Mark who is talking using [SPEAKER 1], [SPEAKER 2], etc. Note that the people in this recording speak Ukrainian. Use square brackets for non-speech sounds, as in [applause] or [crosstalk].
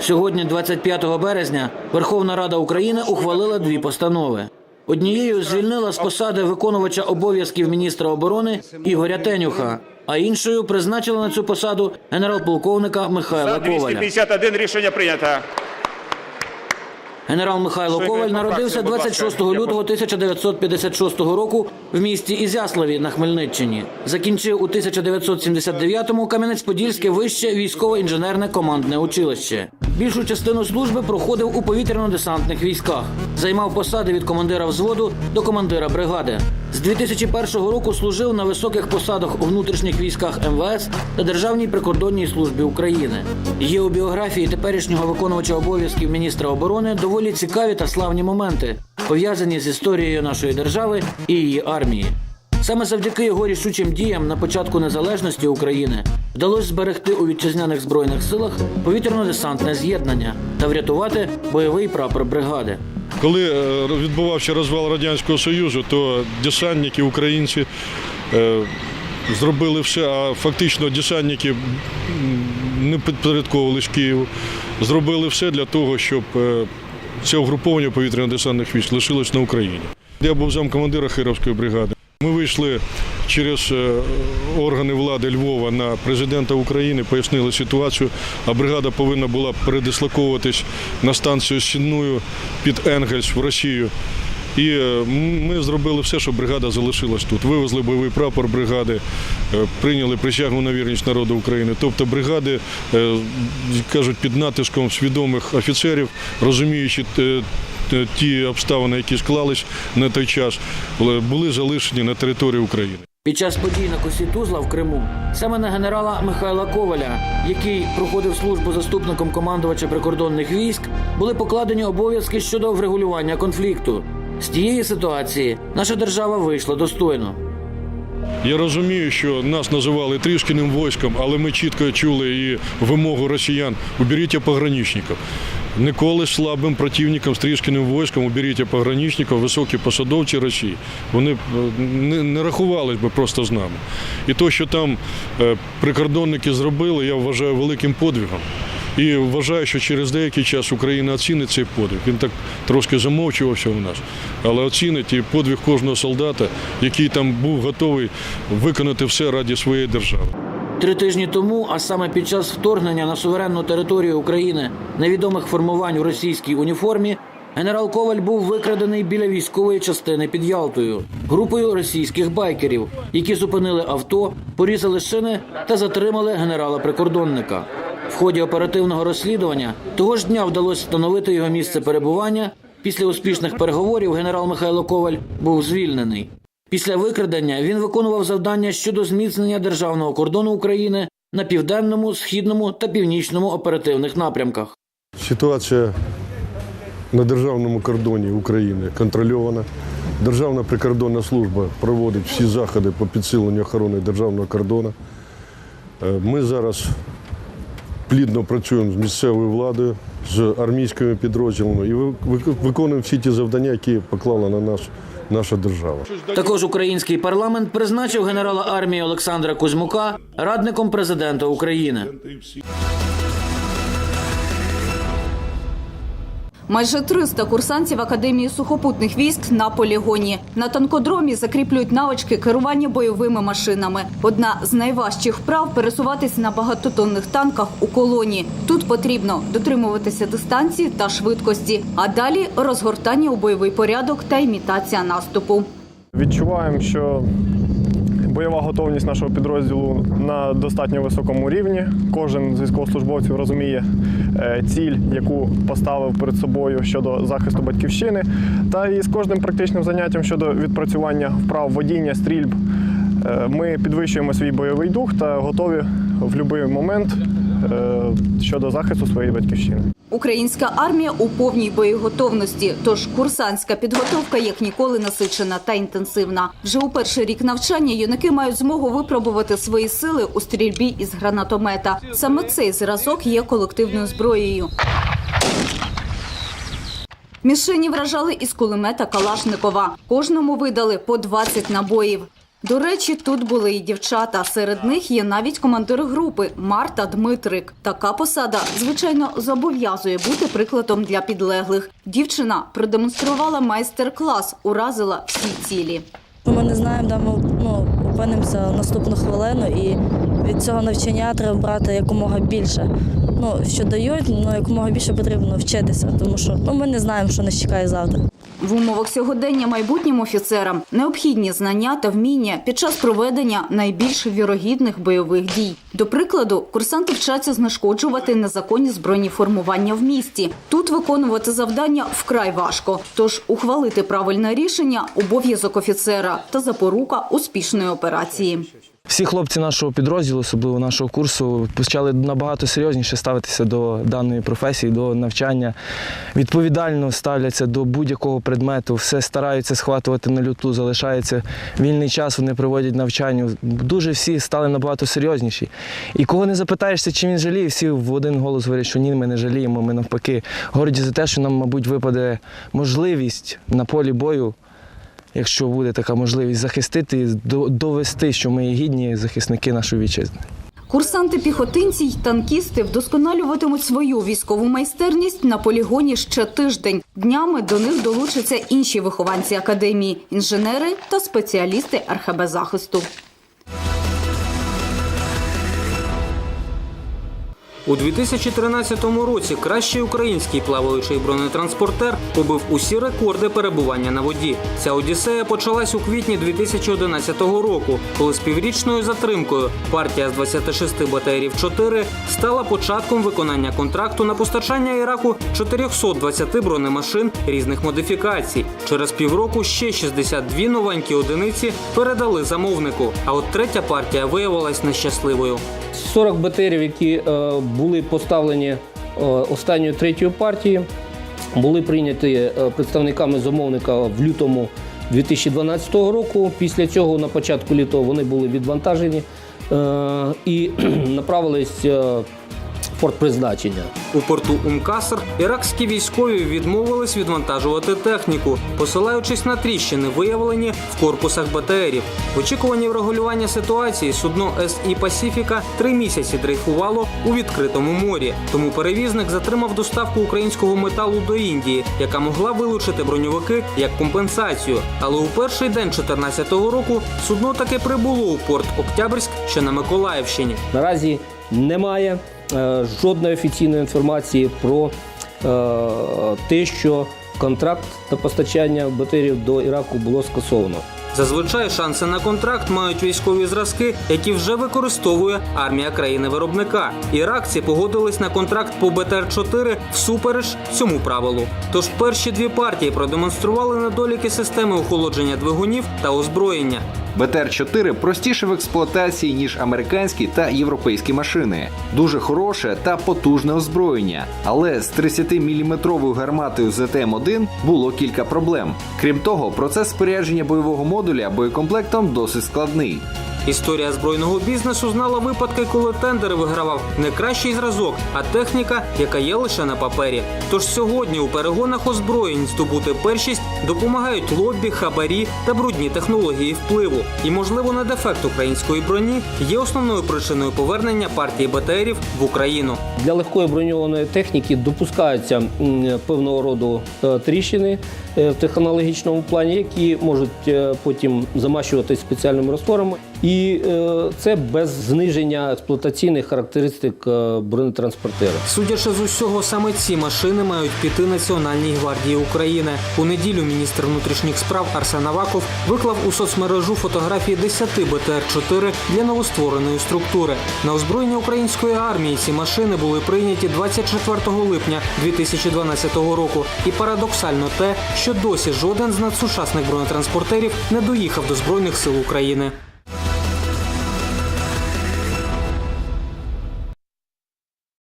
[SPEAKER 1] Сьогодні, 25 березня, Верховна Рада України ухвалила дві постанови. Однією звільнила з посади виконувача обов'язків міністра оборони Ігоря Тенюха, а іншою призначила на цю посаду генерал-полковника Михайла Коваля.
[SPEAKER 2] 251 рішення прийнято.
[SPEAKER 1] Генерал Михайло Коваль народився
[SPEAKER 2] фракції, будь ласка.
[SPEAKER 1] 26 лютого 1956 року в місті Ізяславі на Хмельниччині. Закінчив у 1979-му Кам'янець-Подільське вище військово-інженерне командне училище. Більшу частину служби проходив у повітряно-десантних військах. Займав посади від командира взводу до командира бригади. З 2001 року служив на високих посадах у внутрішніх військах МВС та Державній прикордонній службі України. Є у біографії теперішнього виконувача обов'язків міністра оборони доволі цікаві та славні моменти, пов'язані з історією нашої держави і її армії. Саме завдяки його рішучим діям на початку незалежності України вдалося зберегти у вітчизняних збройних силах повітряно-десантне з'єднання та врятувати бойовий прапор бригади.
[SPEAKER 3] Коли е, відбувався розвал Радянського Союзу, то десантники, українці е, зробили все, а фактично десантники не підпорядковувались Києву, зробили все для того, щоб е, це угруповання повітряно-десантних військ лишилось на Україні. Я був замкомандира Хировської бригади. Ми вийшли через е, органи влади Львова на президента України, пояснили ситуацію, а бригада повинна була передислоковуватись на станцію Сінную під Енгельс в Росію. І е, ми зробили все, щоб бригада залишилась тут. Вивезли бойовий прапор бригади, е, прийняли присягу на вірність народу України. Тобто бригади кажуть під натиском свідомих офіцерів, розуміючи ті обставини, які склались на той час, були- були залишені на території України.
[SPEAKER 1] Під час подій на косі Тузла в Криму саме на генерала Михайла Коваля, який проходив службу заступником командувача прикордонних військ, були покладені обов'язки щодо врегулювання конфлікту. З тієї ситуації наша держава вийшла достойно.
[SPEAKER 3] Я розумію, що нас називали трішкіним військом, але ми чітко чули і вимогу росіян уберіть пограничників. Ніколи слабим противником з трішкіним військом уберіть пограничників, високі посадовці Росії. Вони е, не, не рахувались би просто з нами. І то, що там е, прикордонники зробили, я вважаю великим подвигом. І вважаю, що через деякий час Україна оцінить цей подвиг. Він так трошки замовчувався у нас, але оцінить і подвиг кожного солдата, який там був готовий виконати все раді своєї держави.
[SPEAKER 1] Три тижні тому, а саме під час вторгнення на суверенну територію України невідомих формувань у російській уніформі, генерал Коваль був викрадений біля військової частини під Ялтою групою російських байкерів, які зупинили авто, порізали шини та затримали генерала-прикордонника. В ході оперативного розслідування того ж дня вдалося встановити його місце перебування. Після успішних переговорів генерал Михайло Коваль був звільнений. Після викрадення він виконував завдання щодо зміцнення державного кордону України на південному, східному та північному оперативних напрямках.
[SPEAKER 4] Ситуація на державному кордоні України контрольована. Державна прикордонна служба проводить всі заходи по підсиленню охорони державного кордону. Е, Ми зараз плідно працюємо з місцевою владою, з армійськими підрозділами і ви- ви- виконуємо всі ті завдання, які поклала на нас наша держава.
[SPEAKER 1] Також український парламент призначив генерала армії Олександра Кузьмука радником президента України.
[SPEAKER 5] Майже 300 курсантів Академії сухопутних військ на полігоні. На танкодромі закріплюють навички керування бойовими машинами. Одна з найважчих вправ пересуватись на багатотонних танках у колоні. Тут потрібно дотримуватися дистанції та швидкості, а далі розгортання у бойовий порядок та імітація наступу.
[SPEAKER 6] Відчуваємо, що бойова готовність нашого підрозділу на достатньо високому рівні. Кожен з військовослужбовців розуміє е, ціль, яку поставив перед собою щодо захисту батьківщини. Та і з кожним практичним заняттям щодо відпрацювання вправ водіння, стрільб. е, Ми підвищуємо свій бойовий дух та готові в будь-який момент щодо захисту своєї батьківщини.
[SPEAKER 5] Українська армія у повній боєготовності, тож курсантська підготовка як ніколи насичена та інтенсивна. Вже у перший рік навчання юнаки мають змогу випробувати свої сили у стрільбі із гранатомета. Саме цей зразок є колективною зброєю. Мішені вражали із кулемета Калашникова. Кожному видали по 20 набоїв. До речі, тут були і дівчата. Серед них є навіть командир групи Марта Дмитрик. Така посада, звичайно, зобов'язує бути прикладом для підлеглих. Дівчина продемонструвала майстер-клас, уразила всі цілі.
[SPEAKER 2] Ми не знаємо, де ми ну, опинимося наступну хвилину, і від цього навчання треба брати якомога більше. Ну, що дають, ну якомога більше потрібно вчитися, тому що ну, ми не знаємо, що нас чекає завтра.
[SPEAKER 5] В умовах сьогодення майбутнім офіцерам необхідні знання та вміння під час проведення найбільш вірогідних бойових дій. До прикладу, курсанти вчаться знешкоджувати незаконні збройні формування в місті. Тут виконувати завдання вкрай важко. Тож ухвалити правильне рішення обов'язок офіцера та запорука успішної операції.
[SPEAKER 7] Всі хлопці нашого підрозділу, особливо нашого курсу, почали набагато серйозніше ставитися до даної професії, до навчання. Відповідально ставляться до будь-якого предмету, все стараються схватувати на люту, залишається вільний час, вони проводять навчання. Дуже всі стали набагато серйозніші. І кого не запитаєшся, чи він жаліє, всі в один голос говорять, що ні, ми не жаліємо, ми навпаки горді за те, що нам, мабуть, випаде можливість на полі бою якщо буде така можливість захистити до- довести, що ми гідні захисники нашої вітчизни.
[SPEAKER 5] Курсанти-піхотинці й танкісти вдосконалюватимуть свою військову майстерність на полігоні ще тиждень. Днями до них долучаться інші вихованці академії, інженери та спеціалісти РХБ.
[SPEAKER 8] У 2013 році кращий український плаваючий бронетранспортер побив усі рекорди перебування на воді. Ця одіссея почалась у квітні 2011 року, коли з піврічною затримкою партія з 26 БТРів 4 стала початком виконання контракту на постачання Іраку 420 бронемашин різних модифікацій. Через півроку ще 62 новенькі одиниці передали замовнику. А от третя партія виявилась нещасливою.
[SPEAKER 9] 40 БТРів, які е, були поставлені е, останньою третьою партії, були прийняті е, представниками замовника в лютому 2012 року. Після цього на початку лютого вони були відвантажені і [clears throat] направились порт призначення.
[SPEAKER 8] У порту Умкаср іракські військові відмовились відвантажувати техніку, посилаючись на тріщини, виявлені в корпусах БТРів. В очікуванні врегулювання ситуації судно СІ Пасіфіка три місяці дрейфувало у відкритому морі. Тому перевізник затримав доставку українського металу до Індії, яка могла вилучити броньовики як компенсацію. Але у перший день 2014 року судно таки прибуло у порт Октябрьськ, що на Миколаївщині.
[SPEAKER 9] Наразі немає жодної офіційної інформації про е, те, що контракт на постачання БТРів до Іраку було скасовано.
[SPEAKER 8] Зазвичай шанси на контракт мають військові зразки, які вже використовує армія країни-виробника. Іракці погодились на контракт по БТР-4 всупереч цьому правилу. Тож перші дві партії продемонстрували недоліки системи охолодження двигунів та озброєння.
[SPEAKER 10] БТР-4 простіше в експлуатації, ніж американські та європейські машини. Дуже хороше та потужне озброєння. Але з 30-мм гарматою ЗТМ-1 було кілька проблем. Крім того, процес спорядження бойового модуля боєкомплектом досить складний.
[SPEAKER 8] Історія збройного бізнесу знала випадки, коли тендери вигравав не кращий зразок, а техніка, яка є лише на папері. Тож сьогодні у перегонах озброєнь здобути першість допомагають лобі, хабарі та брудні технології впливу. І, можливо, не дефект української броні є основною причиною повернення партії БТРів в Україну.
[SPEAKER 9] Для легкої броньованої техніки допускаються певного роду е, тріщини в технологічному плані, які можуть е, потім замащуватись спеціальними розтворами. І е, це без зниження експлуатаційних характеристик е, бронетранспортера.
[SPEAKER 8] Судячи з усього, саме ці машини мають піти Національній гвардії України. У неділю міністр внутрішніх справ Арсен Аваков виклав у соцмережу фотографії 10 БТР-4 для новоствореної структури. На озброєння української армії ці машини були прийняті 24 липня 2012 року. І парадоксально те, що досі жоден з надсучасних бронетранспортерів не доїхав до збройних сил України.